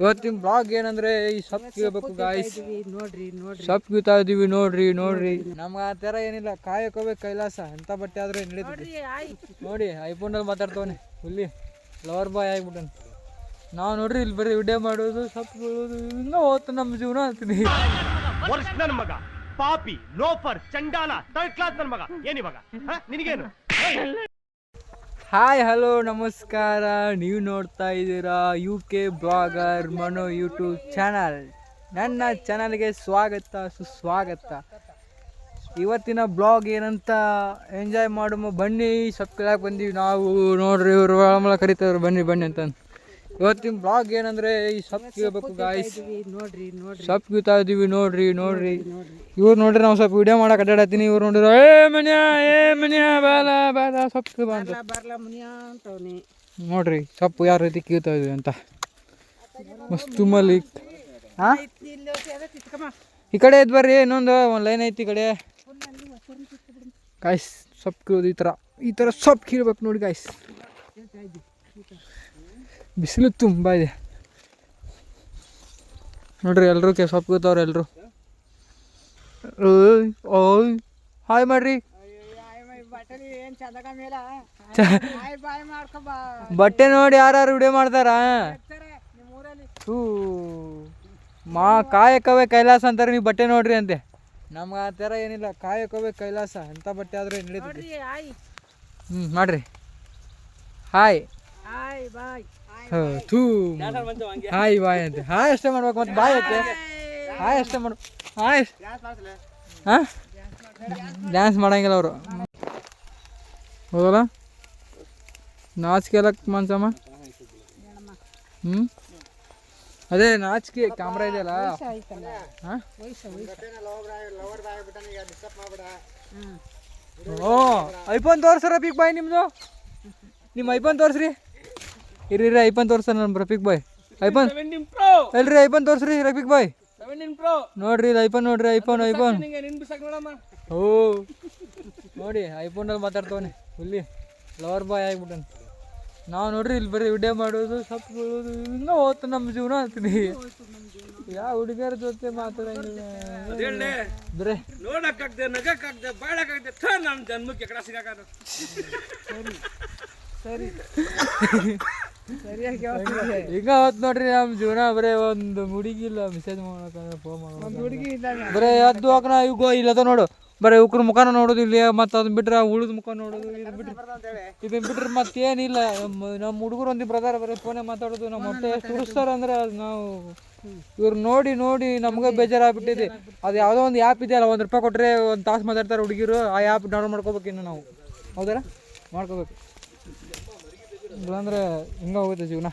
ಇವತ್ತಿನ ಬ್ಲಾಗ್ ಏನಂದ್ರೆ ಈ ಸಪ್ ಕೀಳ್ಬೇಕು ಗಾಯ್ಸ್ ನೋಡ್ರಿ ನೋಡ್ರಿ. ಸಪ್ ಕೀತಾ ಇದೀವಿ ನೋಡ್ರಿ ನೋಡ್ರಿ. ನಮ್ಗ ಆ ತರ ಏನಿಲ್ಲ ಕಾಯಕೋಬೇಕು ಕೈಲಾಸ ಎಂತ ಬಟ್ಟೆ ಆದ್ರೆ ನಡೀತದೆ ನೋಡಿ ಐಫೋನ್ ಅಲ್ಲಿ ಮಾತಾಡ್ತವನೆ ಹುಲ್ಲಿ ಲವರ್ ಬಾಯ್ ಆಗ್ಬಿಟ್ಟನ್. ನಾವು ನೋಡ್ರಿ ಇಲ್ಲಿ ಬರೀ ವಿಡಿಯೋ ಮಾಡೋದು ಸಪ್ ಬೀಳೋದು ಇನ್ನೂ ಹೋತು ನಮ್ಮ ಜೀವನ ಅಂತೀನಿ. ವರ್ಷ ನನ್ನ ಮಗ. ಪಾಪಿ ಲೋಫರ್ ಚಂಡಾಲ ಥರ್ಡ್ ಕ್ಲಾಸ್ ನನ್ನ ಮಗ. ಏನಿವಾಗ? ನಿನಗೇನು? ಹಾಯ್ ಹಲೋ ನಮಸ್ಕಾರ. ನೀವು ನೋಡ್ತಾ ಇದ್ದೀರಾ U K blogger Mano YouTube channel ನನ್ನ ಚಾನಲ್ಗೆ ಸ್ವಾಗತ, ಸುಸ್ವಾಗತ. ಇವತ್ತಿನ ಬ್ಲಾಗ್ ಏನಂತ ಎಂಜಾಯ್ ಮಾಡುಮ? ಬನ್ನಿ ಸಬ್ಸ್ಕ್ರೈಬ್ ಬಂದೀವಿ. ನಾವು ನೋಡ್ರಿ, ಇವರು ಕರಿತವ್ರು. ಬನ್ನಿ ಬನ್ನಿ ಅಂತ. ಇವತ್ತಿನ ಬ್ಲಾಗ್ ಏನಂದ್ರೆ ಈ ಸೊಪ್ಪು ಕೀಳ್ಬೇಕು ಗಾಯ್ಸ್ ನೋಡ್ರಿ ನೋಡ್ರಿ. ಸಬ್ ಕೀತಾ ಇದೀವಿ ನೋಡ್ರಿ ನೋಡ್ರಿ. ಇವ್ರು ನೋಡ್ರಿ ನಾವು ಸ್ವಲ್ಪ ವಿಡಿಯೋ ಮಾಡಕ್ ಅಡ್ಡಾಡತ್ತೀನಿ ಇವ್ರು ನೋಡಿದ್ರು ಏ ಮನ್ಯಾ ಏ ಮನ್ಯಾ ಬಾಲ ಬಾಲ ಸೊಪ್ಪು ಬಾ ಅಂತ. ಬರ್ಲ ಮುನಿಯ ಅಂತವ್ನಿ. ನೋಡ್ರಿ ಸೊಪ್ಪು ಯಾವ ರೀತಿ ಕೀಳ್ತಾ ಇದೀವಿ ಅಂತ. ಮಸ್ತು ಮಲಿಕ್ ಹಾ ಈ ಕಡೆ ಇದ್ ಬರ್ರಿ ಇನ್ನೊಂದು ಒಂದು ಲೈನ್ ಐತಿ ಈ ಕಡೆ. ಗಾಯ್ಸ್ ಸೊಪ್ಪು ಕೀಳೋದು ಈ ಥರ ಈ ತರ ಸೊಪ್ಪು ಕೀಳ್ಬೇಕು ನೋಡಿ ಗಾಯ್ಸ್ ಬಿಸಿಲು ತುಂಬ ಇದೆ. ನೋಡ್ರಿ ಎಲ್ಲರೂ ಕೆ ಸೊಪ್ಪು ಎಲ್ಲರೂ ಓಯ್ ಹಾಯ್ ಮಾಡ್ರಿ. ಬಟ್ಟೆ ನೋಡಿ ಯಾರು ವಿಡಿಯೋ ಮಾಡ್ತಾರಾ? ಹೂ ಮಾ ಕಾಯಕವೇ ಕೈಲಾಸ ಅಂತಾರೆ ನೀವು ಬಟ್ಟೆ ನೋಡ್ರಿ ಅಂತೆ. ನಮ್ಗೆ ಆ ಥರ ಏನಿಲ್ಲ ಕಾಯಕವೇ ಕೈಲಾಸ. ಎಂಥ ಬಟ್ಟೆ ಆದ್ರೆ ನಡೀತದೆ ಹ್ಞೂ ಮಾಡ್ರಿ. ಹಾಯ್ ಹಾಯ್ ಬಾಯ್ ಥೂ. ಹಾಯ್ ಬಾಯ್ ಅಂತೆ. ಹಾಯ್ ಅಷ್ಟೇ ಮಾಡ್ಬೇಕು ಮತ್ತೆ ಬಾಯ್ ಅಂತೆ ಹಾಯ್ ಅಷ್ಟೇ ಮಾಡು. ಹಾಯ್. ಹಾಂ? ಡ್ಯಾನ್ಸ್ ಮಾಡಂಗಿಲ್ಲ ಅವರು. ಹೌದಲ್ಲ ನಾಚಿಕೆ ಮನ್ಸಮ್ಮ ಹ್ಞೂ ಅದೇ ನಾಚಿಕೆ ಕ್ಯಾಮ್ರಾ ಇದೆಯಲ್ಲ? ಹಾಂ? ಓ, ಐಫೋನ್ ತೋರ್ಸ್ರ ಬಿಗ್ ಬಾಯ್ ನಿಮ್ಮದು ನಿಮ್ಮ ಐಫೋನ್ ತೋರ್ಸ್ರಿ. ಇರ್ರಿ ಇರ್ರಿ ಐಫೋನ್ ತೋರ್ಸ ನಮ್ಮ ರಫಿಕ್ ಬಾಯ್. ಐಫೋನ್ ಎಲ್ರಿ ಐಫೋನ್ ತೋರಿಸ್ರಿ ರಫಿಕ್ ಬಾಯ್. ನೋಡ್ರಿ ಇದು ಐಫೋನ್ ನೋಡ್ರಿ ಐಫೋನ್ ಐಫೋನ್ ಓ ನೋಡಿ ಐಫೋನಲ್ಲಿ ಮಾತಾಡ್ತವನೆ. ಹುಲ್ಲಿ ಲವರ್ ಬಾಯ್ ಆಗ್ಬಿಟ್ಟನ್ ನಾವು ನೋಡ್ರಿ ಇಲ್ಲಿ ಬರೀ ವಿಡಿಯೋ ಮಾಡೋದು ಸಪ್ ಬೀಳೋದು ಓದ್ತು ನಮ್ಮ ಜೀವನ ಅಂತೀನಿ. ಯಾವ ಹುಡುಗರ ಜೊತೆ ಮಾತಾಡಂಗಿಲ್ಲ. ಬರೇ. ನೋಡಕ್ಕಾಗ್ದೆ ನಗಕ್ಕಾಗ್ದೆ ಬಾಳಕ್ಕಾಗ್ದೆ ಥ ನನ್ನ ಜನ್ಮಕ್ಕೆ ಎಕಡ ಸಿಗಾಕ ಸರಿ. ಹೇಳ್ತಿದ್ದೆ. ಈಗ ಅವತ್ ನೋಡ್ರಿ ನಮ್ಮ ಜೀವನ ಬರೇ ಒಂದು ಹುಡುಗಿಲ್ಲ ಮೆಸೇಜ್ ಮಾಡಕಂದ್ರೆ ಫೋನ್ ಹುಡುಗಿ ಇದ್ದಾಗ. ಬರೇ ಎದ್ದು ಹಾಕನ ಇವಾಗ ಇಲ್ಲದ ನೋಡು. ಬರೀ ಉಕ್ರ ಮುಖನ ನೋಡೋದು ಇಲ್ಲಿ ಮತ್ತೆ ಅದನ್ನ ಬಿಟ್ರೆ ಉಳಿದ ಮುಖ ನೋಡೋದು ಇದು ಬಿಟ್ರೆ ಇದನ್ನ ಬಿಟ್ರೆ ಮತ್ತೇನಿಲ್ಲ. ನಮ್ಮ ಹುಡುಗರು ಒಂದು ಬ್ರದರ್ ಬರೀ ಫೋನೇ ಮಾತಾಡೋದು ನಮ್ಮ ಹೊಟ್ಟೆ ಎಷ್ಟು ಅಂದ್ರೆ ಅದು ನಾವು ಇವ್ರು ನೋಡಿ ನೋಡಿ ನಮ್ಗೆ ಬೇಜಾರಾಗ್ಬಿಟ್ಟಿದೆ. ಅದು ಯಾವುದೋ ಒಂದು ಆ್ಯಪ್ ಇದೆಯಲ್ಲ ಒಂದು ರೂಪಾಯಿ ಕೊಟ್ಟರೆ ಒಂದು ತಾಸು ಮಾತಾಡ್ತಾರೆ ಹುಡುಗಿರು ಆ ಆ್ಯಪ್ ಡೌನ್ಲೋಡ್ ಮಾಡ್ಕೋಬೇಕಿನ್ನು ನಾವು. ಹೌದಾರ ಮಾಡ್ಕೋಬೇಕು. ಇಲ್ಲಾಂದ್ರೆ ಹಿಂಗೆ ಹೋಗುತ್ತೆ ಜೀವನ?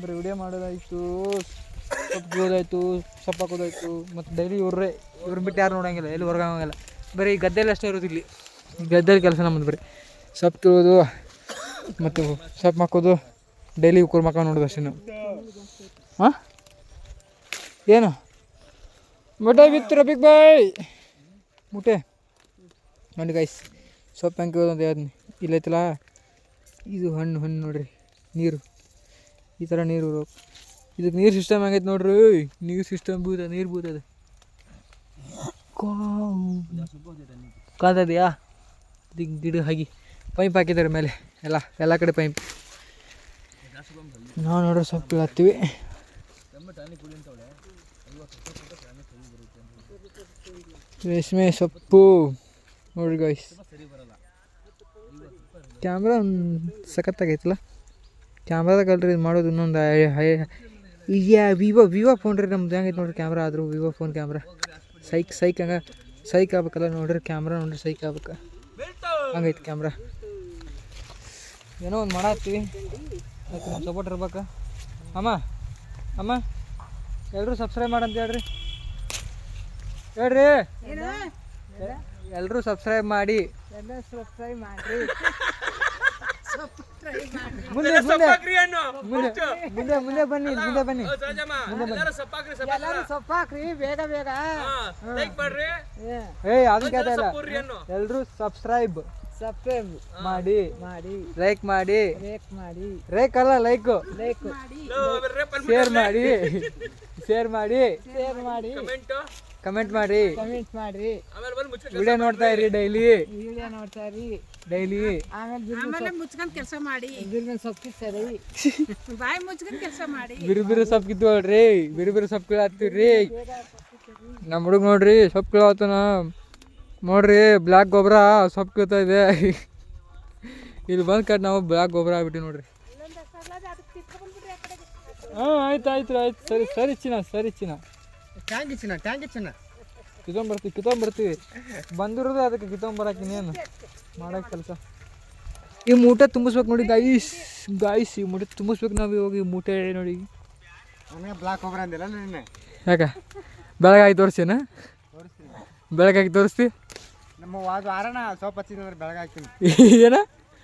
ಬರೀ ವಿಡಿಯೋ ಮಾಡೋದಾಯ್ತು ಸೊಪ್ಪು ಸಪ್ಪ ಹಾಕೋದಾಯ್ತು, ಮತ್ತು ಡೈಲಿ ಇವ್ರೇ ಇವ್ರನ್ನ ಬಿಟ್ಟು ಯಾರು ನೋಡಂಗಿಲ್ಲ, ಎಲ್ಲಿ ಹೊರಗೆ ಹೋಗಂಗಿಲ್ಲ. ಬರೀ ಗದ್ದೆಲಿ ಅಷ್ಟೇ ಇರೋದು ಇಲ್ಲಿ. ಗದ್ದೆಲಿ ಕೆಲಸ ನಮ್ಮದು ಬರೀ. ಸೊಪ್ಪು ತಿಳೋದು ಮತ್ತು ಸೊಪ್ಪು ಹಾಕೋದು ಡೈಲಿ ಉಕ್ಕರ್ ಮಕ್ಕ ನೋಡೋದು ಅಷ್ಟೇ ನಾವು. ಹಾಂ ಏನು? ಮೊಟ್ಟೆ ಬಿತ್ತು ರಫಿಕ್ ಬಾಯ್ ಮುಟ್ಟೆ ನೋಡಿ ಗೈಸ್ ಸೊಪ್ಪು ಹೆಂಗೆ ಅಂತ ಹೇಳ್ತೀನಿ. ಇಲ್ಲೈತಲ್ಲ? ಇದು ಹಣ್ಣು ಹಣ್ಣು ನೋಡ್ರಿ. ನೀರು. ಈ ಥರ ನೀರು. ಇದಕ್ಕೆ ನೀರು ಸಿಸ್ಟಮ್ ಆಗೈತೆ ನೋಡ್ರಿ? ನೀರು ಸಿಸ್ಟಮ್ ಬೂದ ನೀರು ಬೂತದೆ ಕಾದದ್ಯಾ ಇದಕ್ಕೆ ಗಿಡ ಹಾಗೆ ಪೈಪ್ ಹಾಕಿದ್ದಾರೆ ಮೇಲೆ. ಎಲ್ಲ ಎಲ್ಲ ಕಡೆ ಪೈಪ್. ನಾವು ನೋಡ್ರಿ ಸ್ವಲ್ಪ ಹತ್ತೀವಿ ರೇಷ್ಮೆ ಸೊಪ್ಪು. ನೋಡ್ರಿ ಗಾಯ್ಸ್ ಕ್ಯಾಮ್ರಾ ಸಖತ್ತಾಗೈತಲ್ಲ. ಕ್ಯಾಮ್ರದಾಗ ಅಲ್ರಿ ಇದು ಮಾಡೋದು ಇನ್ನೊಂದು ಹೈ ಈಗ ವಿವೋ ವಿವೋ ಫೋನ್ ರೀ ನಮ್ದು ಹೆಂಗೈತೆ ನೋಡ್ರಿ ಕ್ಯಾಮ್ರಾ ಆದರೂ ವಿವೋ ಫೋನ್ ಕ್ಯಾಮ್ರಾ. ಸೈಕ್ ಸೈಕ್ ಹಂಗೆ ಸೈಕ್ ಆಗ್ಬೇಕಲ್ಲ ನೋಡ್ರಿ ಕ್ಯಾಮ್ರಾ ನೋಡ್ರಿ ಸೈಕ್ ಆಗ್ಬೇಕು. ಹಂಗೈತೆ ಕ್ಯಾಮ್ರಾ. ಏನೋ ಒಂದು ಮಾಡತ್ತೀವಿ. ಅದಕ್ಕೆ ನಮ್ಮ ಸಪೋರ್ಟ್ ಇರ್ಬೇಕು. ಅಮ್ಮ ಅಮ್ಮ ಎಲ್ಲರೂ ಸಬ್ಸ್ಕ್ರೈಬ್ ಮಾಡಂತ ಹೇಳ್ರಿ. ಹೇಳ್ರಿ. ಎಲ್ಲರೂ ಸಬ್ಸ್ಕ್ರೈಬ್ ಮಾಡಿ. ಎಲ್ಲ ಸಬ್ಸ್ಕ್ರೈಬ್ ಮಾಡ್ರಿ. ಮುಂದೆ ಮುಂದೆ. ಮುಂದೆ ಮುಂದೆ ಮುಂದೆ ಬನ್ನಿ ಮುಂದೆ ಬನ್ನಿ. ಎಲ್ಲರೂ ಸಪ್ಪಾಕ್ರಿ ಎಲ್ಲರೂ ಸೊಪ್ಪು ಹಾಕ್ರಿ ಬೇಗ. ಬೇಗ ಲೈಕ್ ಮಾಡ್ರಿ. ಏ, ಅದನ್ನ ಕೇಳ್ತಾ ಇಲ್ಲ. ಎಲ್ಲರೂ ಸಬ್ಸ್ಕ್ರೈಬ್ ಸಬ್ಸ್ಕ್ರೈಬ್ ಮಾಡಿ. ಮಾಡಿ. ಲೈಕ್ ಮಾಡಿ. ಲೈಕ್ ಮಾಡಿ. ಲೈಕ್ ಅಲ್ಲ ಲೈಕ್ ಲೈಕ್ ಶೇರ್ ಮಾಡಿ. ಶೇರ್ ಮಾಡಿ. ಶೇರ್ ಮಾಡಿ. ಕಮೆಂಟ್ ಮಾಡಿ ಕಮೆಂಟ್ ಮಾಡ್ರಿ. ಆಮೇಲೆ ಬಂದು ಮುಚ್ಚ ವಿಡಿಯೋ ನೋಡ್ತಾ ಇರಿ ಡೈಲಿ ವಿಡಿಯೋ ನೋಡ್ತಾ ಇರಿ. ಡೈಲಿ ಆಮೇಲೆ ಮುಚ್ಕೊಂಡ್ ಕೆಲಸ ಮಾಡಿ. ಬಿರ್ಬಿನ ಸೊಪ್ಪು ಸರಿ. ಬಾಯಿ ಮುಚ್ಕೊಂಡ್ ಕೆಲಸ ಮಾಡಿ. ಬಿರು ಬಿರು ಸೊಪ್ಪು ಕಿತ್ತೋಳ್ರಿ ಬಿರು ಬಿರು ಸೊಪ್ಪು ಕೀಳತ್ತೀವ್ರಿ ನಮ್ಮ ಹುಡುಗ ನೋಡ್ರಿ ಸೊಪ್ಪು ಕೀಳತ್ತನ ನೋಡ್ರಿ. ಬ್ಲ್ಯಾಕ್ ಗೊಬ್ಬರ ಸೊಪ್ಪು ಕೀಳ್ತಾ ಇದೆ. ಇಲ್ಲಿ ಬಂದು ಕಟ್ ನಾವು ಬ್ಲ್ಯಾಕ್ ಗೊಬ್ಬರ ಆಗ್ಬಿಟ್ಟು ನೋಡ್ರಿ. ಹಾಂ ಆಯ್ತು ಆಯ್ತು ಆಯ್ತು. ಸರಿ ಸರಿ ಚಿನ್ನ ಸರಿ ಚಿನ್ನ. ಟ್ಯಾಂಕ್ ಚಿನ್ನ ಟ್ಯಾಂಕ್ ಚಿನ್ನ ಕಿತ್ತೊಂಬರ್ತೀವಿ ಕಿತ್ತೊಂಬರ್ತೀವಿ ಬಂದಿರೋದು ಅದಕ್ಕೆ ಕಿತ್ತೊಂಬರಕ್ಕೆ ಇನ್ನೇನು? ಮಾಡೋಕೆ ಕೆಲಸ. ಈ ಮೂಟೆ ತುಂಬಿಸ್ಬೇಕು ನೋಡಿ ಗಾಯಿಸ್ ಗಾಯಿಸ್ ಈ ಮೂಟೆ ತುಂಬಿಸ್ಬೇಕು ನಾವು ಹೋಗಿ ಈ ಮೂಟೆ ನೋಡಿ. ಬ್ಲಾಕ್ ಹೋಗ್ರ ಅಂದಿಲ್ಲ ನಿನ್ನೆ? ಯಾಕೆ? ಬೆಳಗಾಗಿ ತೋರಿಸ್ತೀನ ಬೆಳಗಾಗಿ ತೋರಿಸ್ತಿ? ನಮ್ಮ ಅದು ವಾರನ ಸೋಪ್ ಅಂದ್ರೆ ಬೆಳಗ್ಗೆ ಹಾಕ್ತೀನಿ. ಏನ?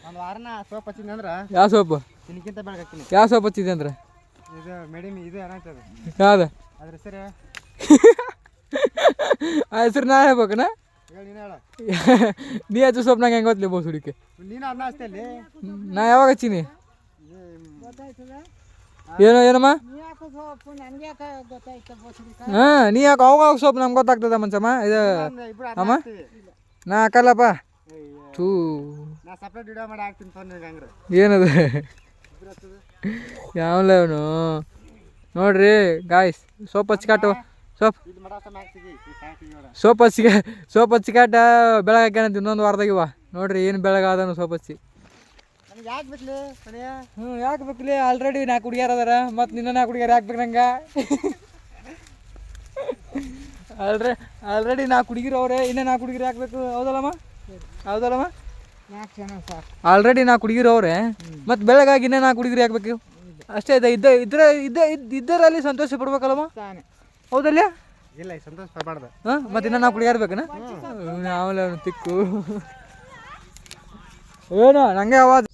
ಒಂದು ವಾರನ ಸೋಪ್ ಹಚ್ಚಿದ ಅಂದ್ರೆ ಯಾವ ಸೋಪು? ತಿನ್ಕಿಂತ ಬೆಳಗ್ಗೆ ಹಾಕ್ತೀನಿ. ಯಾವ ಸೋಪ್ ಹಚ್ಚಿದೆ ಅಂದ್ರೆ? ಇದು ಮೇಡಮ್ ಇದು ಏನಾಗ್ತದೆ ಯಾವ್ದು? ಅದ್ರ ಹೆಸರು ಹೆಸ್ರು ನಾ ಹೇಳ್ಬೇಕನ ಹೇಳಿ ನೀನು ಹೇಳ ನೀ ಹಚ್ಚು ಸೋಪ್ ನಂಗೆ ಹೆಂಗೆ ಗೊತ್ತಲಿ ಬೋಸ್ ಹುಡುಕಿ ನೀನು ಅದನ್ನ ಅಷ್ಟೇ ಅಲ್ಲಿ ನಾ ಯಾವಾಗ ಹಚ್ಚೀನಿ ಗೊತ್ತಾಯ್ತದ ಏನೋ ಏನಮ್ಮ ನೀ ಯಾಕೆ ಸೊಪ್ಪು ನನಗೆ ಯಾಕೆ ಗೊತ್ತಾಯ್ತು ಬೋಸಡಿ ಹಾಂ ನೀ ಯಾಕೆ ಅವಾಗ ಸೋಪ್ ನಮ್ಗೆ ಗೊತ್ತಾಗ್ತದ ಮನ್ಸಮ್ಮ ಇದು ಇಬ್ರು ಅಮ್ಮ? ಹಾಕ್ತೀವಿ ನಾ ಹಾಕಲ್ಲಪ್ಪ ಥೂ ನಾ ಸಪ್ರೇಟ್ ವಿಡಿಯೋ ಮಾಡಿ ಹಾಕ್ತೀನಿ ಫೋನ್ ನಿನ್ಗೆ ಹಂಗ್ರೆ ಏನದು ಯಾವಲ್ಲ ಅವನು ನೋಡ್ರಿ ಗಾಯ್ಸ್ ಸೋಪ್ ಹಚ್ಕಾಟು ಸೋಪ್. ಸೋಪ್ ಹಚ್ಚಿಗೆ ಸೋಪ್ ಹಚ್ಚಿಕಾಟ ಬೆಳಗಾಕ್ಯಾನಂತ ಇನ್ನೊಂದು ವಾರದಾಗಿವ ನೋಡ್ರಿ ಏನು ಬೆಳಗಾದನು ಸೋಪ್ ಹಚ್ಚಿ. ಯಾಕೆ ಬೇಕು ಹ್ಞೂ ಯಾಕೆ ಬೇಕಲಿ? ಆಲ್ರೆಡಿ ನಾಲ್ಕು ಹುಡುಗಿಯರ್ ಅದಾರ. ಮತ್ತು ನಿನ್ನ ನಾಲ್ಕು ಹುಡುಗಿಯರ್ ಬೇಕು ನಂಗೆ? ಆಲ್ರೆ ಆಲ್ರೆಡಿ ನಾಲ್ಕು ಹುಡುಗಿರು ಅವ್ರೆ. ಇನ್ನೂ ನಾಲ್ಕು ಹುಡುಗಿರು ಹಾಕ್ಬೇಕು ಹೌದಲ್ಲಮ್ಮ? ಹೌದಲ್ಲಮ್ಮ? ಆಲ್ರೆಡಿ ನಾಲ್ಕು ಹುಡುಗಿರು ಅವ್ರೆ. ಮತ್ತು ಬೆಳಗಾಗಿ ಇನ್ನೂ ನಾಲ್ಕು ಹುಡುಗಿರು ಹಾಕ್ಬೇಕು ಅಷ್ಟೇ ಇದೆ ಇದ್ದ ಇದ್ರ ಇದ್ದ ಇದ್ದ ಇದ್ದರಲ್ಲಿ ಸಂತೋಷ ಪಡ್ಬೇಕಲ್ಲಮ್ಮ? ಹೌದಲ್ಲ? ಇಲ್ಲ ಸಂತೋಷ ಪಡಬಾರ್ದು. ಹಾಂ ಮತ್ತೆ ಇನ್ನೂ ನಾಲ್ಕು ಹುಡುಗಿಯರ್ ಬೇಕನ? ಆಮೇಲೆ ಅವನು ತಿಕ್ಕು. ಏನೋ ನಂಗೆ ಆವಾಜ್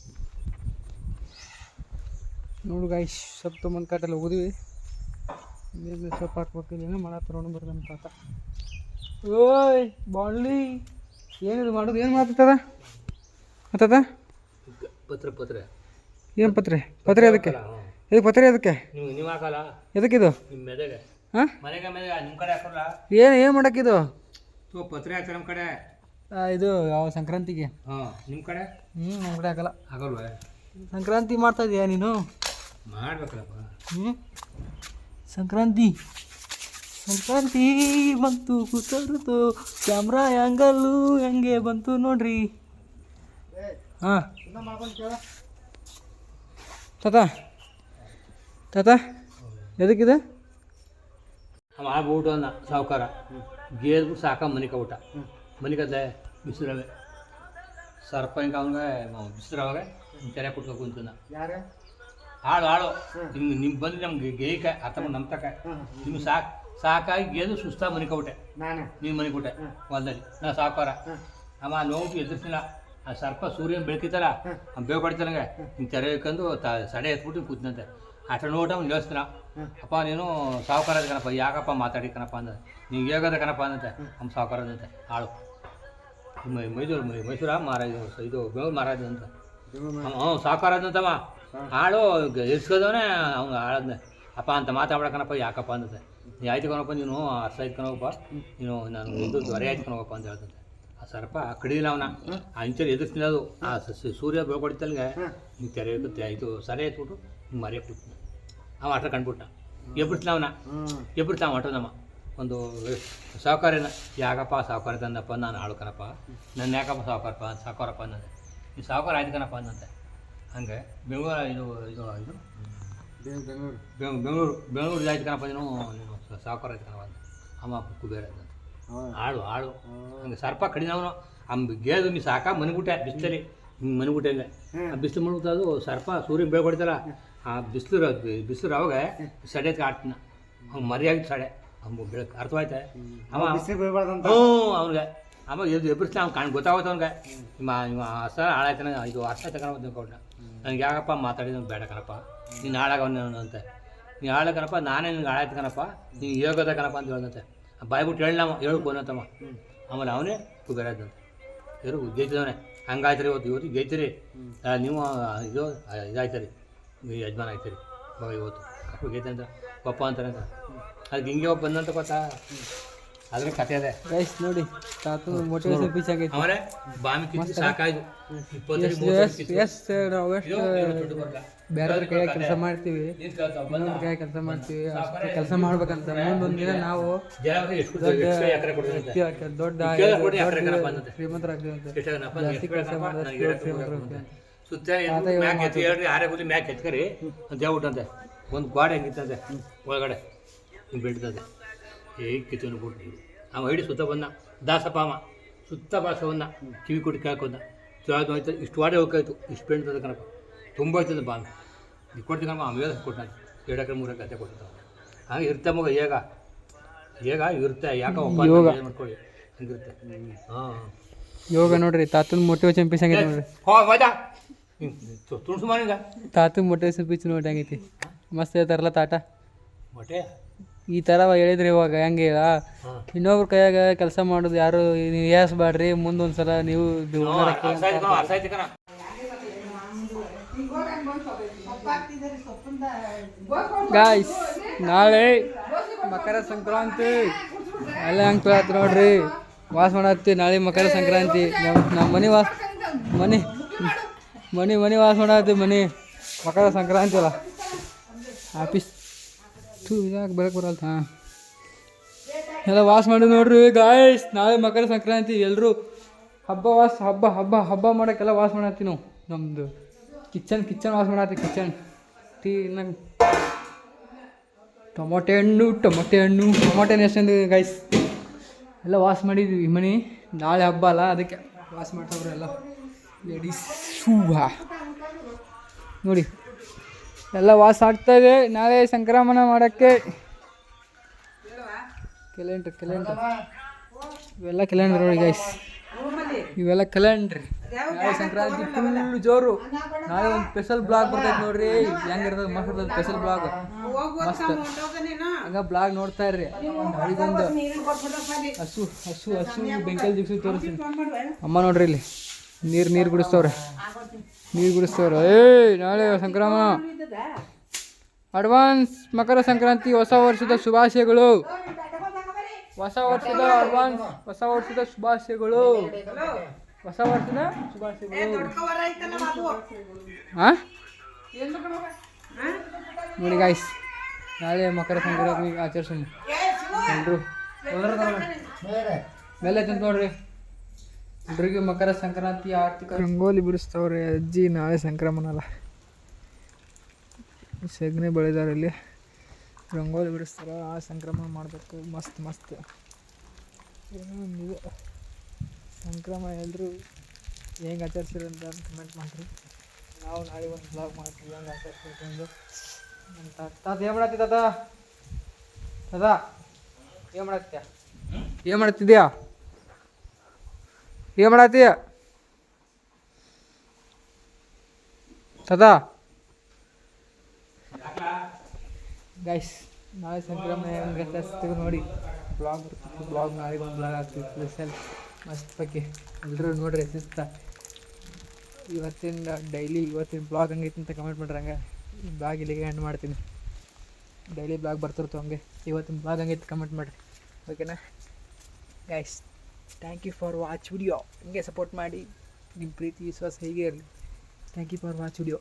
ನೋಡು ಗಾಯ್ಸ್ ಸ್ವಲ್ಪ ತೊಗೊಂಬಂದು ಕಾಟಲ್ಲಿ ಹೋಗಿದ್ವಿ. ನೀರು ಸ್ವಲ್ಪ ಹಾಕ್ಬೇಕು ಇಲ್ಲೇನೋ ಮಾಡ ತೊಗೊಂಡು ಬರ್ತಾನೆ ತಾತ ಓಯ್ ಬಾಳ್ಲಿ ಏನಿದು ಮಾಡೋದು? ಏನು ಮಾಡ್ತದ ಮತ್ತದ ಪತ್ರ ಪತ್ರ. ಏನು ಪತ್ರೆ? ಪತ್ರೆ ಅದಕ್ಕೆ? ಇದು ಪತ್ರೆ ಅದಕ್ಕೆ? ನೀವು ನೀವು ಹಾಕಲ್ಲ. ಎದಕ್ಕಿದು ನಿಮ್ಮ ಮೆದಗೆ ಹಾಂ? ಏನು ಏನು ಮಾಡೋಕ್ಕಿದು? ಪತ್ರೆ ಹಾಕ್ತಾರೆ ನಮ್ಮ ಕಡೆ. ಆ, ಇದು ಯಾವ ಸಂಕ್ರಾಂತಿಗೆ? ಹಾಂ ನಿಮ್ಮ ಕಡೆ? ಹ್ಞೂ ನಮ್ಮ ಕಡೆ ಹಾಕಲ್ಲ. ಸಂಕ್ರಾಂತಿ ಮಾಡ್ತಾ ಇದೀಯಾ ನೀನು? ಮಾಡ್ಬೇಕಲ್ಲಪ್ಪ. ಹ್ಞೂ ಸಂಕ್ರಾಂತಿ. ಸಂಕ್ರಾಂತಿ ಬಂತು ಕುತರ್ತು ಕ್ಯಾಮ್ರಾ ಆ್ಯಂಗಲ್ಲು ಹೆಂಗೆ ಬಂತು ನೋಡ್ರಿ. ಹಾಂ. ತಾತ ತಾತ ಎದಕ್ಕಿದೆ? ಅವ ಆಗ್ಬಿಟ್ಟು ಅನ್ನ ಸಾವುಕಾರ. ಗೇದ್ಬಿಟ್ಟು ಸಾಕ ಮನಿಕ ಊಟ. ಮನಿಕದ್ದೆ ಬಿಸಿರವೆ. ಸರ್ಪ ಹಿಂಗೆ ಅವನಿಗೆ ಬಿಸಿರವಾಗ ತೆರೆ ಕುಟ್ಕೊ ಕುಂತನ ಯಾರು? ಹಾಳು ಹಾಳು. ನಿಮ್ಗೆ ನಿಮ್ಮ ಬಂದು ನಮ್ಗೆ ಗೇಯ್ಕ ಅಥವಾ ನಮ್ಮ ತಕ ನಿಮ್ಗೆ ಸಾಕು ಸಾಕಾಗಿ ಗೇದು ಸುಸ್ತ ಮನಿಕೊಬಿಟ್ಟೆ ನಾನು. ನೀನು ಮನೆ ಕೊಟ್ಟೆ ಹೊಲದಲ್ಲಿ. ನಾ ಸಾಕಾರ ಅಮ್ಮ ನೋವು ಎದುರಿಸಿಲ್ಲ. ಆ ಸರ್ಪ ಸೂರ್ಯನ ಬೆಳಕಿತಾರ ಅವ್ನು ಬೇವು ಕಡಿತಾನಂಗೆ ಹಿಂಗೆ ತೆರೆ ಇಕ್ಕಂದು ತ ಸಡೆ ಎತ್ಬಿಟ್ಟು ಕೂತಂತೆ ಆಟ ನೋಟ ಅವ್ನು ನಿಲ್ಲಿಸ್ತಾನ. ಅಪ್ಪ ನೀನು ಸಾವುಕಾರ ಕಣಪ್ಪ ಯಾಕಪ್ಪ ಮಾತಾಡಿ ಕಣಪ್ಪ ಅಂದ. ನೀವು ಹೇಗದ ಕಣಪ್ಪ ಅಂದಂತೆ ನಮ್ಮ ಸಾವುಕಾರ ಅಂದಂತೆ ಆಳು. ಮೈ ಮೈಸೂರು ಮೈ ಮೈಸೂರ ಮಹಾರಾಜ ಇದು ಬೆಂಗಳೂರು ಮಹಾರಾಜ ಅಂತ. ಹ್ಞೂ ಸಾವುಕಾರ ಆಳು ಎಸ್ಕೋದವನೇ ಅವ್ನು ಆಳದ್ನೆ. ಅಪ್ಪ ಅಂತ ಮಾತಾಡ್ಬೇಕನಪ್ಪ ಯಾಕಪ್ಪ ಅಂದಂತೆ ನೀ ಆಯ್ತು ಕಣಪ್ಪ ನೀನು ಅರ್ಥ ಆಯ್ತು ಕಣಪ್ಪ. ನೀನು ನಾನು ಮುಂದೆ ದೊರೆ ಆಯ್ತು ಕಣಪ್ಪ ಅಂತ ಹೇಳ್ತಂತೆ ಆ ಸರ್ಪ ಕಡಿದಿಲ್ಲ ಅವನ. ಆ ಇಂಚರ್ ಎದುರಿಸ್ತೀನಿ ಅದು. ಆ ಸೂರ್ಯ ಬೆಳ್ಕೊಡ್ತಲ್ಗೆ. ಹಿಂಗೆ ತೆರೆ ಇದು ಸರಿ ಎತ್ಬಿಟ್ಟು ಹಿಂಗೆ ಮರೆಯಕ್ಕೆ ಅವ ಆಟ ಕಂಡ್ಬಿಟ್ಟ. ಎಬ್ಬಿಡ್ತಾವನ ಅವ ಆಟೋದಮ್ಮ ಒಂದು ಸಾವುಕಾರನ ಯಾಕಪ್ಪ ಸಾವುಕಾರ ತಂದಪ್ಪ ನಾನು ಆಳು ಕಣಪ್ಪ. ನನ್ನ ಯಾಕಪ್ಪ ಸಾವುಕಾರಪ್ಪ ಸಾವುಕಾರಪ್ಪ ಅನ್ನ ಈ ಸಾವುಕಾರ ಆಯ್ತು ಕಣಪ್ಪ ಅನ್ನಂತೆ ಹಂಗೆ ಬೆಂಗಳೂರು ಇದು ಇದು ಇದು? ಬೆಂಗಳೂರು. ಬೆಂಗಳೂರು ಬೆಂಗಳೂರು ಆಯ್ತು ಕಣಪ್ಪ ನೀನು ನೀನು ಸಾವುಕಾರ ಆಯ್ತು ಕಣಪ್ಪ ಅಂತ ಅಮ್ಮ ಕುಬೇರ ಅಂತ. ಆಳು ಆಳು. ಹಂಗೆ ಸರ್ಪ ಕಡಿದವನು ಅಂಬ ಗೇದು ನೀ ಸಾಕ ಮನ್ಬಿಟ್ಟೆ ಬಿಸ್ತಲಿ ಹಿಂಗೆ ಮನ್ಬಿಟ್ಟೆ ಆ ಬಿಸಿಲು ಮನ್ಬಿಟ್ಟು ಅದು ಸರ್ಪ ಸೂರ್ಯನ ಬೆಳೆ ಕೊಡ್ತಲ್ಲ ಆ ಬಿಸಿಲು ಬಿಸಿಲು ಅವಾಗ ಸಡೆ ಆಡ್ತೀನ ಅವ್ನು ಮರಿಯಾಗಿ ಸಡೆ. ಅವ್ನು ಬೆಳಕು ಅರ್ಥವಾಯ್ತ? ಅವ ಹ್ಞೂ ಅವ್ನಿಗೆ. ಆಮೇಲೆ ಎದ್ದು ಎಬ್ಬರಿಸ್ತಾ ಅವ್ನು ಕಾಣ್ ಗೊತ್ತಾಗುತ್ತೆ ಅವ್ನಿಗೆ. ನಿಮ್ಮ ಇವ ಅಸ ಹಾಳಾಯ್ತಾನೆ ಇದು ಅರ್ಥ ತಗೊಂಡು ಕೊಟ್ಟ ನನಗೆ ಯಾಕಪ್ಪ ಮಾತಾಡಿದ ಬೇಡ ಕಣಪ್ಪ. ನೀನು ಹಾಳಾಗ ಅಂತ. ನೀನು ಹಾಳ ಕಣಪ್ಪ ನಾನೇ ನಿನ್ಗೆ ಹಾಳಾಯ್ತು ಕಣಪ್ಪ. ನೀನು ಯೋಗದ ಕಣಪ್ಪ ಅಂತ ಹೇಳ್ದಂತೆ. ಬಾಯ್ಬಿಟ್ಟು ಹೇಳ ನಾವು ಹೇಳು ಅನ್ನತ್ತಮ್ಮ ಆಮೇಲೆ ಅವನೇ ಕುಬೇರಾದಂತೆ ಯಾರು ಗೆದ್ದಿದವನೇ ಹಂಗಾಯ್ತಾರೆ ಇವತ್ತು ಇವತ್ತು ಗೆಯ್ತೀರಿ ನೀವು ಇದು ಇದಾಯ್ತು ನೀವು ಯಜಮಾನ ಆಯ್ತೀರಿ ಬಾ ಇವತ್ತು ಹೋಗೈತೆ ಅಂತ ಪಪ್ಪ ಅಂತಾರೆ ಅಂತ. ಅದಕ್ಕೆ ಹಿಂಗೆ ಒಬ್ಬ ಬಂದಂತ ಗೊತ್ತಾ? ಅದ್ರ ಕತೆ ಅದೇ. ಗೈಸ್ ನೋಡಿ ತಾತು ಮೋಟಿವೇಶನ್ ಪೀಚ್ ಆಗೈತೆ. ಅವರೇ ಬಾಮಿ ಕಿತ್ತು ಸಾಕಾಯ್ತು ಎಷ್ಟು ನಾವು ಎಷ್ಟು ಬೇರೆಯವ್ರ ಕೈ ಕೆಲಸ ಮಾಡ್ತೀವಿ. ಇನ್ನೊಂದು ಕೈ ಕೆಲಸ ಮಾಡ್ತೀವಿ. ಅಷ್ಟು ಕೆಲಸ ಮಾಡ್ಬೇಕಂತ. ಮುಂದೊಂದು ದಿನ ನಾವು ದೊಡ್ಡ ಶ್ರೀಮಂತರಾಗ್ತೀವಿ ಅಂತ. ಜಾಸ್ತಿ ಕೆಲಸ ಮಾಡಿದ್ರೆ ಶ್ರೀಮಂತರಾಗ್ತೀವಿ ಅಂತ. ಸುತ್ತ ಮ್ಯಾಕ್ ಎತ್ತಿ ಹೇಳ್ರಿ ಆರೆ ಬುದ್ಧಿ ಮ್ಯಾಕ್ ಎತ್ಕರಿ. ಅಂತ ಹೇಳ್ಬಿಟ್ಟಂತೆ ಒಂದು ಗಾಡಿ ಹೆಂಗಿತ್ತಂತೆ ಒಳಗಡೆ. ಹಿಂಗೆ ಬೆಳ್ತದೆ. ಹೇಗೆ ಕಿತ್ತನು ಬಿಟ್ಟು ಅವ ಹಿಡಿ ಸುತ್ತ ಬಂದ. ದಾಸಪ್ಪ ಅವ. ಸುತ್ತ ಬಾಸವನ್ನ ಕಿವಿ ಕೊಟ್ಟು ಕೇಳ್ಕೊಂಡ ಹೋಯ್ತು. ಇಷ್ಟು ವಾಡೆ ಹೋಗ್ತಾಯಿತ್ತು ಇಷ್ಟು ಬೆಳ್ತದೆ ಕಣಪ್ಪ. ತುಂಬ ಹೋಯ್ತದೆ ಬಾಮ ಇದು ಕೊಡ್ತೀನಿ ಕಣಪ್ಪ ಆಮೇಲೆ ಎರಡು ಎಕರೆ ಮೂರು ಅದೇ ಕೊಡ್ತಾವ ಹಾಗೆ ಇರ್ತಾ ಮಗ ಈಗ ಈಗ ಇರುತ್ತೆ. ಯಾಕೆ. ಮಾಡ್ಕೊಳ್ಳಿ. ಹಂಗಿರುತ್ತೆ. ಹಾಂ. ಯೋಗ ನೋಡ್ರಿ ತಾತನ ಮೋಟಿವೇಶನ್ ಪೀಸ್ ಆಗೈತಿ ನೋಡ್ರಿ. ತುಣಸು ತಾತನ ಮೋಟಿವೇಶನ್ ಪೀಚ್ ನೋಡಿ ಆಗೈತಿ ಮಸ್ತ್ ಹೇಳ್ತಾರಲ್ಲ ತಾಟ ಮೊಟ್ಟೆ? ಈ ಥರ ಹೇಳಿದ್ರಿ ಇವಾಗ ಹೆಂಗೆ ಇನ್ನೊಬ್ರ ಕೈಯಾಗ ಕೆಲಸ ಮಾಡೋದು ಯಾರು ನೀವು ಏಸ್ಬೇಡ್ರಿ ಮುಂದೊಂದ್ಸಲ ನೀವು ಗಾಯ್ಸ್ ನಾಳೆ ಮಕರ ಸಂಕ್ರಾಂತಿ. ಎಲ್ಲ ಹೆಂಗೆ ಕೇಳತ್ತ ನೋಡ್ರಿ. ವಾಸ ಮಾಡತ್ತಿ ನಾಳೆ ಮಕರ ಸಂಕ್ರಾಂತಿ. ನಮ್ಮ ನಮ್ಮ ಮನೆ ವಾಸ ಮನೆ ಮನೆ ಮನೆ ವಾಸ ಮಾಡತ್ತಿ ಮನೆ. ಮಕರ ಸಂಕ್ರಾಂತಿ ಅಲ್ಲ. ಆಫೀಸ್. ಥೂ ಇದಾಗ ಬರಕ್ಕೆ ಬರಲ್ಲ ಹಾಂ. ಎಲ್ಲ ವಾಸ ಮಾಡಿ ನೋಡ್ರಿ ಗಾಯ್ಸ್ ನಾಳೆ ಮಕರ ಸಂಕ್ರಾಂತಿ. ಎಲ್ಲರೂ ಹಬ್ಬ ವಾಸ, ಹಬ್ಬ ಹಬ್ಬ ಹಬ್ಬ ಮಾಡೋಕ್ಕೆಲ್ಲ ವಾಸ ಮಾಡತ್ತಿ ನಾವು. ನಮ್ಮದು ಕಿಚನ್ ಕಿಚನ್ ವಾಸ ಮಾಡತ್ತಿ ಕಿಚನ್. ಟೀ ನಂಗೆ ಟೊಮೊಟೆ ಹಣ್ಣು ಟೊಮೊಟೆ ಹಣ್ಣು. ಟೊಮೊಟೆ ಎಷ್ಟೊಂದು ಗಾಯ್ಸ್ ಎಲ್ಲ ವಾಸ್ ಮಾಡಿದ್ವಿ ಮನೆ. ನಾಳೆ ಹಬ್ಬ ಅಲ್ಲ, ಅದಕ್ಕೆ ವಾಸ್ ಮಾಡ್ತಾವ್ರೆ ಎಲ್ಲ. ಲೇಡೀಸ್ ಶೂಭ ನೋಡಿ, ಎಲ್ಲ ವಾಸ ಆಗ್ತಾಯಿದೆ ನಾಳೆ ಸಂಕ್ರಮಣ ಮಾಡೋಕ್ಕೆ. ಕ್ಯಾಲೆಂಡ್ರ್ ಕ್ಯಾಲೆಂಡ್ರ್ ಇವೆಲ್ಲ ಕ್ಯಾಲೆಂಡ್ರ್ ನೋಡಿ ಗೈಸ್ ಇವೆಲ್ಲ ಕ್ಯಾಲೆಂಡ್ರ್ ನಾಳೆ ಸಂಕ್ರಾಂತಿ ಫುಲ್ ಜೋರು. ನಾಳೆ ಒಂದು ಸ್ಪೆಷಲ್ ಬ್ಲಾಗ್ ಬರ್ತೈತೆ ನೋಡ್ರಿ. ಹೆಂಗಿರ್ತದೆ ಮಸ್ತ್ ಇರ್ತದೆ ಸ್ಪೆಷಲ್ ಬ್ಲಾಗ್ ಮಸ್ತ್. ಹಂಗ ಬ್ಲಾಗ್ ನೋಡ್ತಾ ಇರ್ರಿ. ಹಳಿಗೊಂದು ಹಸು ಹಸು ಹಸು ಬೆಂಕಲ್ ಜಿಗ್ಸಿ ತೋರಿಸ್ತೀನಿ. ಅಮ್ಮ ನೋಡ್ರಿ ಇಲ್ಲಿ. ನೀರು ನೀರು ಬಿಡಿಸ್ತವ್ರೆ. ನೀರು ಕುಡಿಸ್ತವ್ರೆ ಏಯ್ ನಾಳೆ ಸಂಕ್ರಮ. ಅಡ್ವಾನ್ಸ್ ಮಕರ ಸಂಕ್ರಾಂತಿ ಹೊಸ ವರ್ಷದ ಶುಭಾಶಯಗಳು. ಹೊಸ ವರ್ಷದ ಅಡ್ವಾನ್ಸ್ ಹೊಸ ವರ್ಷದ ಶುಭಾಶಯಗಳು. ಹೊಸ ವರ್ಷದ ಶುಭಾಶಯಗಳು. ಹಾಂ ನೋಡಿ ಗಾಯ್ಸ್ ನಾಳೆ ಮಕರ ಸಂಕ್ರಾಂತಿ ಆಚರಿಸೋಣ. ಎಲ್ಲರೂ ಮೇಲೆ ತಿಂತ ನೋಡ್ರಿ. ಎಲ್ರಿಗೂ ಮಕರ ಸಂಕ್ರಾಂತಿ ಆರ್ಥಿಕ ರಂಗೋಲಿ ಬಿಡಿಸ್ತವ್ರೆ ಅಜ್ಜಿ ನಾಳೆ ಸಂಕ್ರಮಣ ಅಲ್ಲ ಸೆಗಣಿ ಬೆಳೆದಾರೆ ಇಲ್ಲಿ. ರಂಗೋಲಿ ಬಿಡಿಸ್ತಾರ ಆ ಸಂಕ್ರಮಣ ಮಾಡಬೇಕು. ಮಸ್ತ್ ಮಸ್ತ್. ಏನೋ ಸಂಕ್ರಮಣ ಎಲ್ಲರೂ ಹೆಂಗೆ ಆಚರಿಸಿರಿ ಅಂತ ಕಮೆಂಟ್ ಮಾಡಿರಿ. ನಾವು ನಾಳೆ ಒಂದು ಬ್ಲಾಗ್ ಮಾಡ್ತೀವಿ ಹೆಂಗೆ ಆಚರಿಸ್ಬೇಕು ಎಂದು ಅಂತ ತಾತ ತಾತ ಏನು ಮಾಡತ್ತಿ ತಾತ? ತಾತ ಏನು ಮಾಡತ್ತೀಯ? ಏನು ಮಾಡ್ತಿದ್ಯಾ? ಏನು ಮಾಡತ್ತೀಯ ತಾತ ಗೈಸ್ ನಾಳೆ ಸಂಕ್ರಮಣ ಹೆಂಗೆ ನೋಡಿ. ಬ್ಲಾಗ್ ಬ್ಲಾಗ್ ನಾಳೆ ಒಂದು ಬ್ಲಾಗ್ ಆಗ್ತೀವಿ ಸ್ಪೆಷಲ್ ಮಸ್ತ್ ಬಗ್ಗೆ ಎಲ್ಲರೂ ನೋಡ್ರಿ ಶಿಸ್ತ ಇವತ್ತಿನ ಡೈಲಿ ಇವತ್ತಿನ ಬ್ಲಾಗ್ ಹಂಗೈತಿ ಅಂತ ಕಮೆಂಟ್ ಮಾಡ್ರಿ ಹಂಗೆ ಬ್ಲಾಗ್ ಇಲ್ಲಿಗೆ ಎಂಡ್ ಮಾಡ್ತೀನಿ. ಡೈಲಿ ಬ್ಲಾಗ್ ಬರ್ತಿರ್ತಾವೆ ಹಂಗೆ. ಇವತ್ತಿನ ಬ್ಲಾಗ್ ಹಂಗೈತಿ ಕಮೆಂಟ್ ಮಾಡಿರಿ. ಓಕೆನಾ guys thank you for watch video ಹಿಂಗೆ ಸಪೋರ್ಟ್ ಮಾಡಿ. ನಿಮ್ಮ ಪ್ರೀತಿ, ವಿಶ್ವಾಸ ಹೇಗೆ ಇರಲಿ. Thank you for watch video